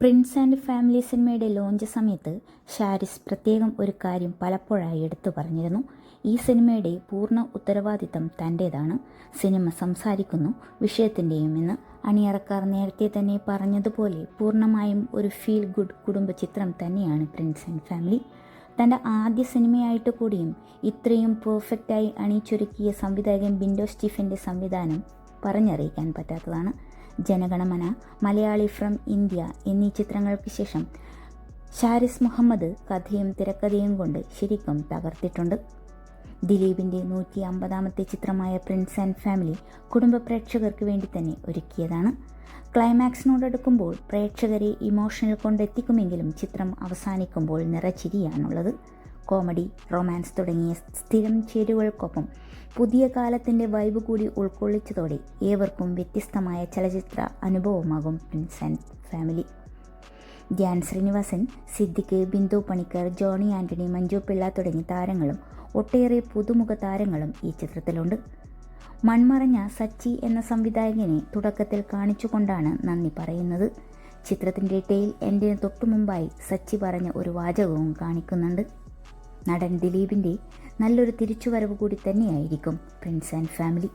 Prince and family സിനിമയുടെ launch സമയത്ത് ഷാരിസ് പ്രത്യേകം ഒരു കാര്യം പലപ്പോഴായി എടുത്തു പറഞ്ഞിരുന്നു. ഈ സിനിമയുടെ പൂർണ ഉത്തരവാദിത്തം തന്റേതാണ് സിനിമ സംസാരിക്കുന്നു വിഷയത്തിന്റെയും എന്ന്. അണിയറക്കാർ നേരത്തെ തന്നെ പറഞ്ഞതുപോലെ പൂർണമായും ഒരു ഫീൽ ഗുഡ് കുടുംബ ചിത്രം തന്നെയാണ് പ്രിൻസ് ആൻഡ് ഫാമിലി തന്റെ ആദ്യ സിനിമയായിട്ട് കൂടിയും ഇത്രയും പെർഫെക്റ്റായി അണിച്ചൊരുക്കിയ സംവിധായകൻ ബിൻഡോ സ്റ്റീഫന്റെ സംവിധാനം പറഞ്ഞറിയിക്കാൻ പറ്റാത്തതാണ്. ജനഗണമന മലയാളി ഫ്രം ഇന്ത്യ എന്നീ ചിത്രങ്ങൾക്ക് ശേഷം ഷാരിസ് മുഹമ്മദ് കഥയും തിരക്കഥയും കൊണ്ട് ശരിക്കും തകർത്തിട്ടുണ്ട്. ദിലീപിന്റെ നൂറ്റി അമ്പതാമത്തെ ചിത്രമായ പ്രിൻസ് ആൻഡ് ഫാമിലി കുടുംബ പ്രേക്ഷകർക്ക് വേണ്ടി തന്നെ ഒരുക്കിയതാണ്. ക്ലൈമാക്സിനോടടുക്കുമ്പോൾ പ്രേക്ഷകരെ ഇമോഷണൽ കൊണ്ടെത്തിക്കുമെങ്കിലും ചിത്രം അവസാനിക്കുമ്പോൾ നിറച്ചിരിയാണുള്ളത്. കോമഡി റൊമാൻസ് തുടങ്ങിയ സ്ഥിരം ചേരുവകൾക്കൊപ്പം പുതിയ കാലത്തിന്റെ വൈബ് കൂടി ഉൾക്കൊള്ളിച്ചതോടെ ഏവർക്കും വ്യത്യസ്തമായ ചലച്ചിത്ര അനുഭവമാകും prince and family. Dhyan Sreenivasan Siddique Bindu Panicker Johny Antony Manju Pillai തുടങ്ങിയ താരങ്ങളും ഒട്ടേറെ പുതുമുഖ താരങ്ങളും ഈ ചിത്രത്തിലുണ്ട്. മൺമറഞ്ഞ സച്ചി എന്ന സംവിധായകനെ തുടക്കത്തിൽ കാണിച്ചുകൊണ്ടാണ് നന്ദി പറയുന്നത്. ചിത്രത്തിന്റെ ടെയിൽ എന്റെ തൊട്ടു മുമ്പായി സച്ചി പറഞ്ഞ ഒരു വാചകവും കാണിക്കുന്നുണ്ട്. നടൻ ദിലീപിന്റെ നല്ലൊരു തിരിച്ചുവരവ് കൂടി തന്നെയായിരിക്കും പ്രിൻസ് ആൻഡ് ഫാമിലി.